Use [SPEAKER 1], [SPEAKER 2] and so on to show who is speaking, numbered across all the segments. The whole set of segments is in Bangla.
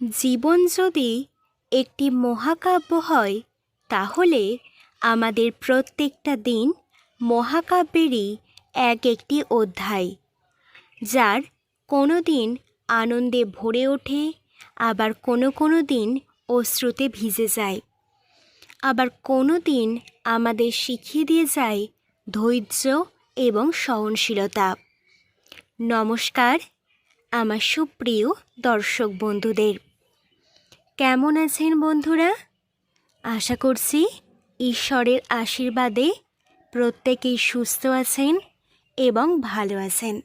[SPEAKER 1] জীবন যদি একটি মহাকাব্য হয়, তাহলে আমাদের প্রত্যেকটা দিন মহাকাব্যেরই এক একটি অধ্যায়, যার কোনো দিন আনন্দে ভরে ওঠে, আবার কোনো কোনো দিন অশ্রুতে ভিজে যায়। আবার কোনো দিন আমাদের শিখিয়ে দিয়ে যায় ধৈর্য এবং সহনশীলতা। নমস্কার আমার সুপ্রিয় দর্শক বন্ধুদের। কেমন আছেন বন্ধুরা? আশা করছি ঈশ্বরের আশীর্বাদে প্রত্যেকেই সুস্থ আছেন এবং ভালো আছেন।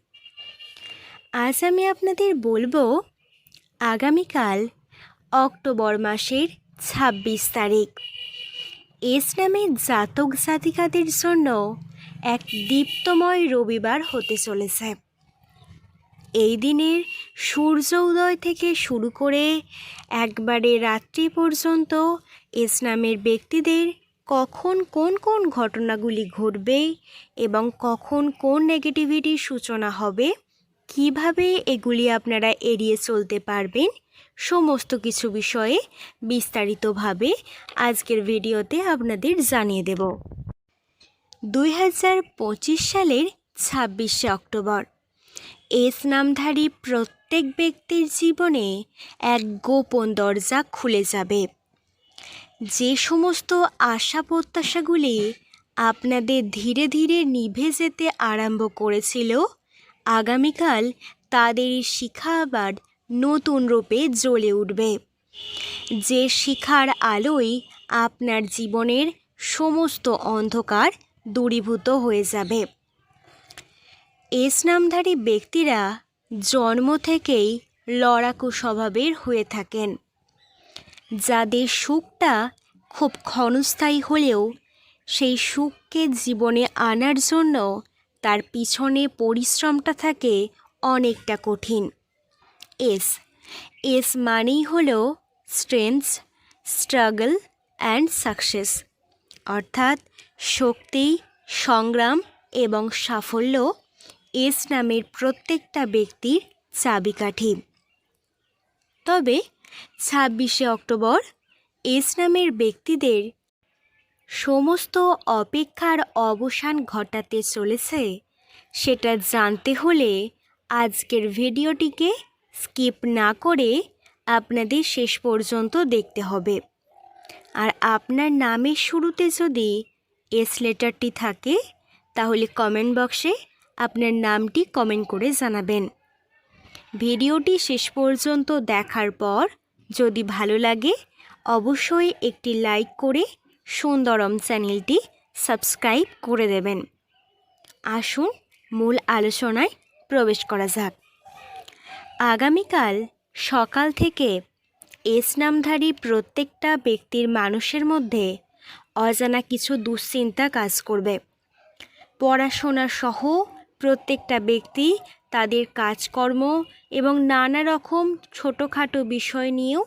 [SPEAKER 1] আজ আমি আপনাদের বলব, আগামীকাল অক্টোবর মাসের ছাব্বিশ তারিখ। এস নামের জাতক জাতিকাদের জন্য এক দীপ্তময় রবিবার হতে চলেছে। এই দিনের সূর্য উদয় থেকে শুরু করে একবারে রাত্রি পর্যন্ত ইসলামের ব্যক্তিদের কখন কোন কোন ঘটনাগুলি ঘটবে এবং কখন কোন নেগেটিভিটির সূচনা হবে, কীভাবে এগুলি আপনারা এড়িয়ে চলতে পারবেন, সমস্ত কিছু বিষয়ে বিস্তারিতভাবে আজকের ভিডিওতে আপনাদের জানিয়ে দেব। দুই হাজার পঁচিশ সালের ছাব্বিশে অক্টোবর। এস নামধারী প্রত্যেক ব্যক্তির জীবনে এক গোপন দরজা খুলে যাবে। যে সমস্ত আশা প্রত্যাশাগুলি আপনাদের ধীরে ধীরে নিভে যেতে আরম্ভ করেছিল, আগামীকাল তাদের শিখা আবার নতুন রূপে জ্বলে উঠবে। যে শিখার আলোয় আপনার জীবনের সমস্ত অন্ধকার দূরীভূত হয়ে যাবে। এস নামধারী ব্যক্তিরা জন্ম থেকেই লড়াকু স্বভাবের হয়ে থাকেন। যাদের সুখটা খুব ক্ষণস্থায়ী হলেও সেই সুখকে জীবনে আনার জন্য তার পিছনে পরিশ্রমটা থাকে অনেকটা কঠিন। এস এস মানেই হলো স্ট্রেংথ স্ট্রাগল অ্যান্ড সাকসেস অর্থাৎ শক্তি, সংগ্রাম এবং সাফল্য এস নামের প্রত্যেকটা ব্যক্তির চাবিকাঠি। তবে ছাব্বিশে অক্টোবর এস নামের ব্যক্তিদের সমস্ত অপেক্ষার অবসান ঘটাতে চলেছে, সেটা জানতে হলে আজকের ভিডিওটিকে স্কিপ না করে আপনাদের শেষ পর্যন্ত দেখতে হবে। আর আপনার নামের শুরুতে যদি এস লেটারটি থাকে, তাহলে কমেন্ট বক্সে আপনার নামটি কমেন্ট করে জানাবেন। ভিডিওটি শেষ পর্যন্ত দেখার পর যদি ভালো লাগে, অবশ্যই একটি লাইক করে সুন্দরম চ্যানেলটি সাবস্ক্রাইব করে দেবেন। আসুন মূল আলোচনায় প্রবেশ করা যাক। আগামীকাল সকাল থেকে এস নামধারী প্রত্যেকটা ব্যক্তির মানুষের মধ্যে অজানা কিছু দুশ্চিন্তা কাজ করবে। পড়াশোনা সহ প্রত্যেকটা ব্যক্তি তাদের কাজকর্ম এবং নানা রকম ছোটোখাটো বিষয় নিয়েও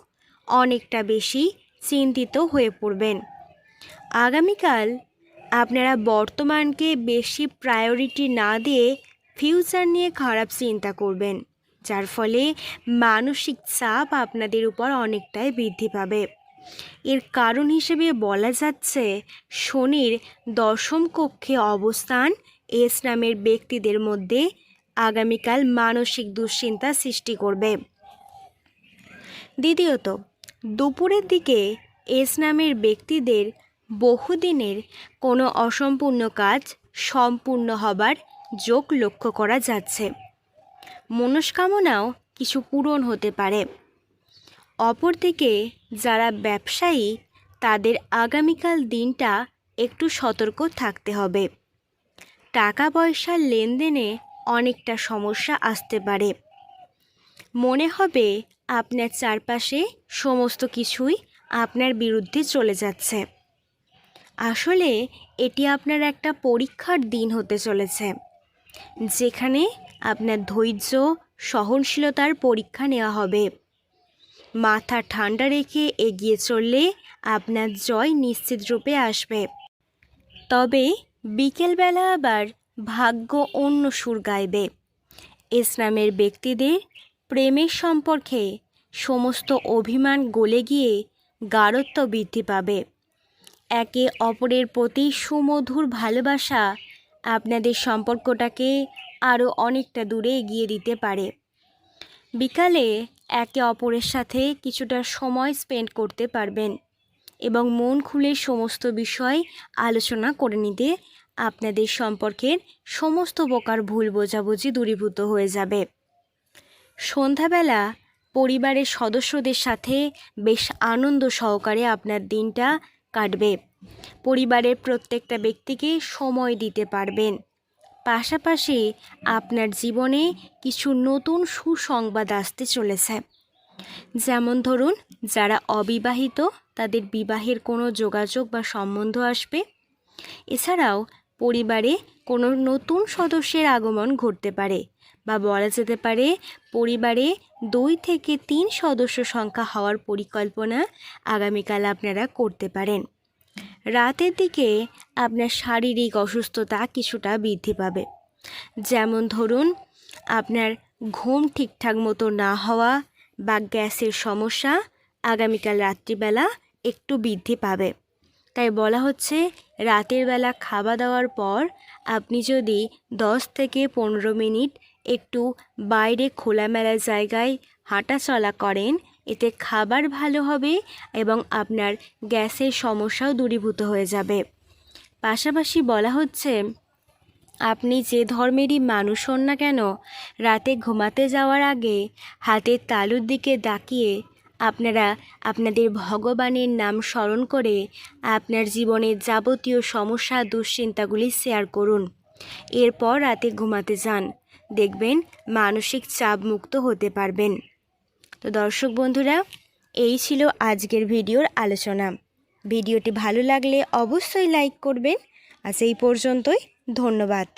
[SPEAKER 1] অনেকটা বেশি চিন্তিত হয়ে পড়বেন। আগামীকাল আপনারা বর্তমানকে বেশি প্রায়োরিটি না দিয়ে ফিউচার নিয়ে খারাপ চিন্তা করবেন, যার ফলে মানসিক চাপ আপনাদের উপর অনেকটাই বৃদ্ধি পাবে। এর কারণ হিসেবে বলা যাচ্ছে শনির দশম কক্ষে অবস্থান এস নামের ব্যক্তিদের মধ্যে আগামীকাল মানসিক দুশ্চিন্তা সৃষ্টি করবে। দ্বিতীয়ত, দুপুরের দিকে এস নামের ব্যক্তিদের বহুদিনের কোনো অসম্পূর্ণ কাজ সম্পূর্ণ হবার যোগ লক্ষ্য করা যাচ্ছে। মনস্কামনাও কিছু পূরণ হতে পারে। অপরদিকে, যারা ব্যবসায়ী, তাদের আগামীকাল দিনটা একটু সতর্ক থাকতে হবে। টাকা পয়সার লেনদেনে অনেকটা সমস্যা আসতে পারে। মনে হবে আপনার চারপাশে সমস্ত কিছুই আপনার বিরুদ্ধে চলে যাচ্ছে। আসলে এটি আপনার একটা পরীক্ষার দিন হতে চলেছে, যেখানে আপনার ধৈর্য, সহনশীলতার পরীক্ষা নেওয়া হবে। মাথা ঠান্ডা রেখে এগিয়ে চললে আপনার জয় নিশ্চিত রূপে আসবে। তবে বিকেলবেলা আবার ভাগ্য অন্য সুর গাইবে। ইসলামের ব্যক্তিদের প্রেমের সম্পর্কে সমস্ত অভিমান গলে গিয়ে গাঢ়ত্ব বৃদ্ধি পাবে। একে অপরের প্রতি সুমধুর ভালোবাসা আপনাদের সম্পর্কটাকে আরও অনেকটা দূরে এগিয়ে দিতে পারে। বিকালে একে অপরের সাথে কিছুটা সময় স্পেন্ড করতে পারবেন। এবং মন খুলে সমস্ত বিষয় আলোচনা করে নিতে আপনাদের সম্পর্কের সমস্ত প্রকার ভুল বোঝাবুঝি দূরীভূত হয়ে যাবে। সন্ধ্যাবেলা পরিবারের সদস্যদের সাথে বেশ আনন্দ সহকারে আপনার দিনটা কাটবে। পরিবারের প্রত্যেকটা ব্যক্তিকে সময় দিতে পারবেন। পাশাপাশি আপনার জীবনে কিছু নতুন সুসংবাদ আসতে চলেছে। যেমন ধরুন, যারা অবিবাহিত তাদের বিবাহের কোনো যোগাযোগ বা সম্বন্ধ আসবে? এছাড়াও, পরিবারে কোনো নতুন সদস্যের আগমন ঘটতে পারে বা বলা যেতে পারে, পরিবারে দুই থেকে তিন সদস্য সংখ্যা হওয়ার পরিকল্পনা আগামীকাল আপনারা করতে পারেন। রাতের দিকে আপনার শারীরিক অসুস্থতা কিছুটা বৃদ্ধি পাবে। যেমন ধরুন, আপনার ঘুম ঠিকঠাক মতো না হওয়া বা গ্যাসের সমস্যা আগামীকাল রাত্রিবেলা একটু বৃদ্ধি পাবে। তাই বলা হচ্ছে, রাতের বেলা খাওয়া দাওয়ার পর আপনি যদি দশ থেকে পনেরো মিনিট একটু বাইরে খোলামেলা জায়গায় হাঁটাচলা করেন, এতে খাবার ভালো হবে এবং আপনার গ্যাসের সমস্যাও দূরীভূত হয়ে যাবে। পাশাপাশি বলা হচ্ছে, আপনি যে ধর্মেরই মানুষ হন না কেন, রাতে ঘুমাতে যাওয়ার আগে হাতের তালুর দিকে তাকিয়ে আপনারা আপনাদের ভগবানের নাম স্মরণ করে আপনার জীবনের যাবতীয় সমস্যা, দুশ্চিন্তাগুলি শেয়ার করুন। এরপর রাতে ঘুমাতে যান। দেখবেন মানসিক চাপ মুক্ত হতে পারবেন। তো দর্শক বন্ধুরা, এই ছিল আজকের ভিডিওর আলোচনা। ভিডিওটি ভালো লাগলে অবশ্যই লাইক করবেন। আজ এই পর্যন্তই, ধন্যবাদ।